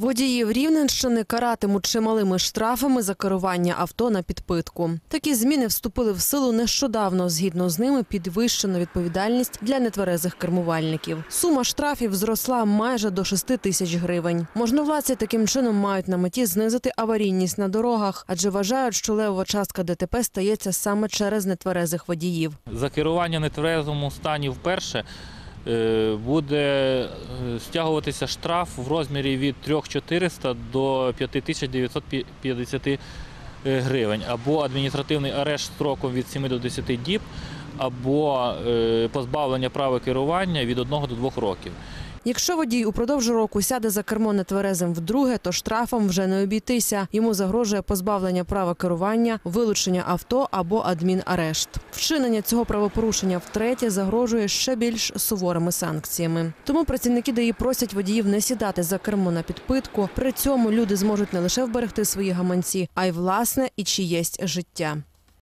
Водіїв Рівненщини каратимуть чималими штрафами за керування авто на підпитку. Такі зміни вступили в силу нещодавно. Згідно з ними, підвищено відповідальність для нетверезих кермувальників. Сума штрафів зросла майже до 6 тисяч гривень. Можновладці таким чином мають на меті знизити аварійність на дорогах, адже вважають, що левова частка ДТП стається саме через нетверезих водіїв. За керування нетверезому стані вперше буде е, стягуватися штраф в розмірі від 3400 до 5950 гривень, або адміністративний арешт строком від 7 до 10 діб, або е, позбавлення права керування від 1 до 2 років. Якщо водій упродовж року сяде за кермо нетверезим вдруге, то штрафом вже не обійтися. Йому загрожує позбавлення права керування, вилучення авто або адмінарешт. Вчинення цього правопорушення втретє загрожує ще більш суворими санкціями. Тому працівники ДАІ просять водіїв не сідати за кермо на підпитку. При цьому люди зможуть не лише вберегти свої гаманці, а й власне і чиєсь життя.